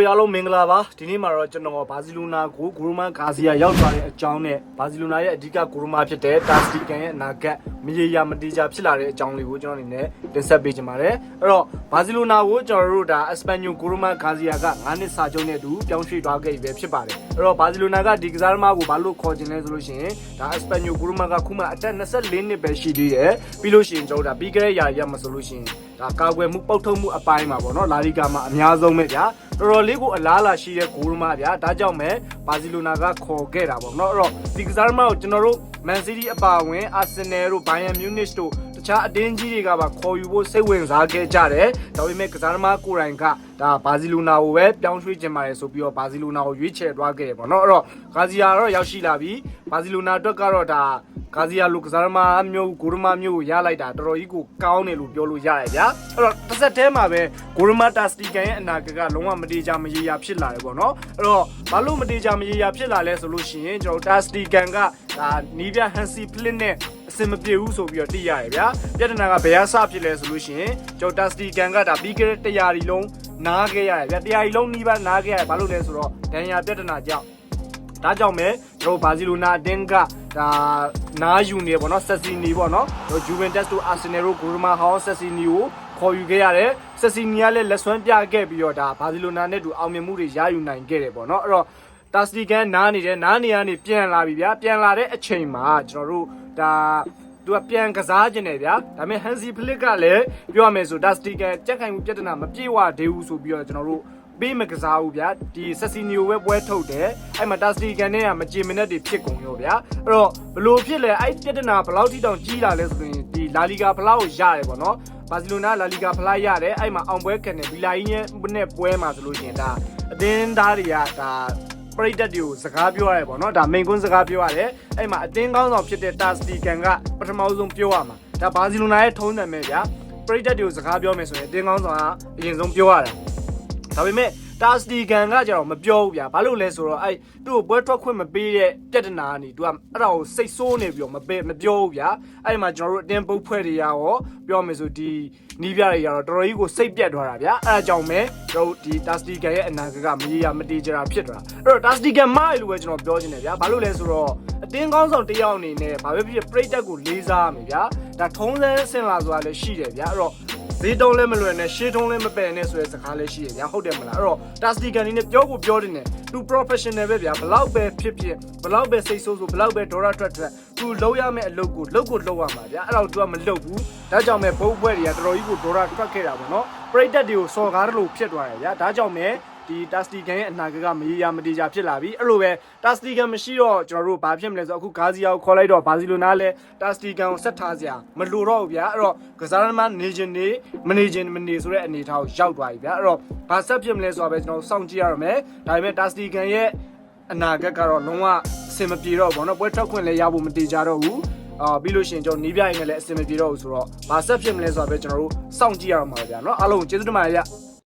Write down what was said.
တွေအားလုံးမင်္ဂလာပါဒီနေ့မှာတော့ကျွန်တော်ဘာစီလိုနာကိုဂိုရိုမန်ဂါစီယာရောက်သွားတဲ့အကြောင်းနဲ့ဘာစီလိုနာရဲ့အဓိကဂိုရိုမာဖြစ်တဲ့တာစတီကန်ရဲ့အနာဂတ်မရေရာမတီးကြဖြစ်လာတဲ့အကြောင်းလေးကိုကျွန်တော်အနေနဲ့တင်ဆက်ပေးချင်ပါတယ်အဲ့တော့ဘာစီလိုနာကိုကျွန်တော်တို့ဒါအက်စပန်ညိုဂိုရိုမန်ဂါစီယာက9နှစ်စာချုပ်နဲ့အတူပြောင်းရွှေ့သွားခဲ့ပြီပဲဖြစ်ပါတယ်အဲ့တော့ဘာစီလိုနာကဒီကစားသမားကိုဘာလို့ခေါ်ချင်လဲဆိုလို့ရှိရင်ဒါအက်စပန်ညိုဂိုရိုမန်ကခုမှအသက်24နှစ်ပဲရှိသေးတယ်ပြီးလို့ရှိရင်ကျွန်တော်တို့ဒါပြီးခဲ့တဲ့ຢာရက်မှာဆိုလို့ရှိရင်ဒါကာကွယ်မှုပုတ်ထုတ်မှုအပိုင်းမှာပေါ့နော်လာလီဂါမှာအများဆုံးပဲဗျာတော်တော်လေးကိုအလားအလာရှိတဲ့ဂိုးရမဗျာဒါကြောင့်ပဲဘာစီလိုနာကခေါ်ခဲ့တာပေါ့နော်အဲ့တော့ဒီကစားသမားကိုကျွန်တော်တို့မန်စီးတီးအပါအဝင်အာဆင်နယ်တို့ဘိုင်ယန်မြူနစ်တို့ တခြားအတင်းကြီးတွေကပါခေါ်ယူဖို့စိတ်ဝင်စားခဲ့ကြတယ်ဒါပေမဲ့ကစားသမားကိုယ်တိုင်ကဒါဘာစီလိုနာကိုပဲပြောင်းရွှေ့ချင်ပါတယ်ဆိုပြီးတော့ဘာစီလိုနာကိုရွေးချယ်သွားခဲ့တယ်ပေါ့နော်အဲ့တော့ဂါဇီယာတော့ရောက်ရှိလာပြီဘာစီလိုနာအတွက်ကတော့ဒါ ဂါဇီယာလူကစားသမားမျိုးဂိုရမမျိုးကိုရလိုက်တာတော်တော်ကြီးကိုကောင်းတယ်လို့ပြောလို့ရတယ်ဗျာအဲ့တော့တစ်ဆက်တည်းမှာပဲဂိုရမတာစတီကန်ရဲ့အနာဂတ်ကလုံးဝမတေးကြမရေရာဖြစ်လာတယ်ပေါ့နော်အဲ့တော့ဘာလို့မတေးကြမရေရာဖြစ်လာလဲဆိုလို့ရှိရင်ကျွန်တော်တာစတီကန်ကဒါနီးပြဟန်စီဖလစ်နဲ့အစင်မပြေဘူးဆိုပြီးတော့သိရတယ်ဗျာပြဿနာကဘယ်အစဖြစ်လဲဆိုလို့ရှိရင်ကျွန်တော်တာစတီကန်ကဒါပြီးခဲ့တဲ့100ရီလုံးနားခဲ့ရတယ်ဗျာ100ရီလုံးနီးပါးနားခဲ့ရတယ်ဘာလို့လဲဆိုတော့ဒဏ်ရာပြဿနာကြောင့်ဒါကြောင့်ပဲ ကျွန်တော်ဘာစီလိုနာအတင်းကဒါနာယူနေပေါ့နော်ဆက်စီနီပေါ့နော်ကျွန်တော်ဂျူဗန်တက်စ်တို့အာဆင်နယ်တို့ဂိုရမာဟောင်းဆက်စီနီကိုခေါ်ယူခဲ့ရတယ်ဆက်စီနီကလည်းလက်စွမ်းပြခဲ့ပြီးတော့ဒါဘာစီလိုနာနဲ့တူအောင်မြင်မှုတွေရယူနိုင်ခဲ့တယ်ပေါ့နော်အဲ့တော့တာစတီကန်နားနေတယ်နားနေရနေပြန်လာပြီဗျာပြန်လာတဲ့အချိန်မှာကျွန်တော်တို့ဒါသူကပြန်ကစားခြင်းတယ်ဗျာဒါပေမဲ့ဟန်စီဖလစ်ကလည်းပြောရမယ်ဆိုဒါစတီကန်ကြက်ခိုင်မှုပြဿနာမပြေဝသေးဘူးဆိုပြီးတော့ကျွန်တော်တို့ ပေးမကစားဘူးဗျာဒီဆက်စီနီယိုပဲပွဲထုတ်တယ်အဲ့မှာတာစတီကန်နဲ့ကမကြင်မနဲ့တွေဖြစ်ကုန်ရောဗျာအဲ့တော့ဘလို့ဖြစ်လဲအဲ့ပြဿနာဘယ်လောက်ထိတောင်ကြီးလာလဲဆိုရင်ဒီလာလီဂါဖလားကိုရတယ်ပေါ့နော်ဘာစီလိုနာလာလီဂါဖလားရတယ်အဲ့မှာအောင်ပွဲခံတယ်ဘီလာကြီးနဲ့ပွဲမှာဆိုလို့ရှိရင်ဒါအတင်းသားတွေကဒါပရိသတ်တွေကိုစကားပြောရတယ်ပေါ့နော်ဒါမိန်ကွန်းစကားပြောရတယ်အဲ့မှာအတင်းကောင်းဆောင်ဖြစ်တဲ့တာစတီကန်ကပထမဆုံးပြောရမှာဒါဘာစီလိုနာရဲ့ထုံးတယ်မဲ့ဗျာပရိသတ်တွေကိုစကားပြောမယ်ဆိုရင်အတင်းကောင်းဆောင်ကအရင်ဆုံးပြောရတယ် ဒါပေမဲ့တာစတီကန်ကကြတော့မပြောဘူးဗျာဘာလို့လဲဆိုတော့အဲ့သူ့ကိုပွဲထွက်ခွင့်မပေးတဲ့ပြဿနာကနေသူကအဲ့ဒါကိုစိတ်ဆိုးနေပြီးတော့မပေးမပြောဘူးဗျာအဲ့ဒီမှာကျွန်တော်တို့အတင်းပုတ်ဖွဲ့တွေရရောပြောမယ်ဆိုဒီနီးပြတွေရတော့တော်တော်ကြီးကိုစိတ်ပြတ်သွားတာဗျာအဲ့ဒါကြောင့်ပဲကျွန်တော်တို့ဒီတာစတီကန်ရဲ့အနာဂတ်ကမရေရာမတေးကြတာဖြစ်သွားတာအဲ့တော့တာစတီကန်မိုက်လို့ပဲကျွန်တော်ပြောချင်တယ်ဗျာဘာလို့လဲဆိုတော့အတင်းကောင်းဆောင်တစ်ယောက်အနေနဲ့ဘာပဲဖြစ်ဖြစ်ပရိသတ်ကိုလေးစားရမယ်ဗျာဒါထုံးစဲဆင်လာဆိုတာလည်းရှိတယ်ဗျာအဲ့တော့ ဈေးတုံးလည်းမလွယ်နဲ့ရှေးတုံးလည်းမပယ်နဲ့ဆိုတဲ့စကားလည်းရှိရညာဟုတ်တယ်မလားအဲ့တော့တာစတီကန်နေနဲ့ပြောကိုပြောတယ်နဲ့သူ professional ပဲဗျာဘလောက်ပဲဖြစ်ဖြစ်ဘလောက်ပဲစိတ်ဆိုးဆိုးဘလောက်ပဲဒေါ်ရထွက်ထွက်သူလုံးရမယ့်အလုပ်ကိုလုပ်ကိုလုပ်ရမှာဗျာအဲ့တော့သူကမလုပ်ဘူးဒါကြောင့်ပဲဘုတ်ဘွဲတွေကတော်တော်ကြီးကိုဒေါ်ရထွက်ခဲ့တာပေါ့နော်ပရိသတ်တွေကိုစော်ကားတယ်လို့ဖြစ်သွားတယ်ဗျာဒါကြောင့်ပဲ ဒီတာစတီကန်ရဲ့အနာဂတ်ကမရေရာမတေးကြဖြစ်လာပြီအဲ့လိုပဲတာစတီကန်မရှိတော့ကျွန်တော်တို့ဘာဖြစ်မလဲဆိုတော့အခုဂါဇီယာကိုခေါ်လိုက်တော့ဘာစီလိုနာလည်းတာစတီကန်ကိုဆက်ထားစရာမလိုတော့ဘူးဗျာအဲ့တော့ကစားသမားနေခြင်းနေမနေခြင်းမနေဆိုတဲ့အနေအထားကိုရောက်သွားပြီဗျာအဲ့တော့ဘာဆက်ဖြစ်မလဲဆိုတာပဲကျွန်တော်စောင့်ကြည့်ရတော့မယ်ဒါပေမဲ့တာစတီကန်ရဲ့အနာဂတ်ကတော့လုံးဝအဆင်မပြေတော့ဘူးเนาะပွဲထွက်ခွင့်လည်းရဖို့မတေးကြတော့ဘူးအာပြီးလို့ရှိရင်ကျွန်တော်နီးပြိုင်နဲ့လည်းအဆင်မပြေတော့ဘူးဆိုတော့ဘာဆက်ဖြစ်မလဲဆိုတာပဲကျွန်တော်တို့စောင့်ကြည့်ရအောင်ပါဗျာเนาะအားလုံးကျေးဇူးတင်ပါတယ်ဗျ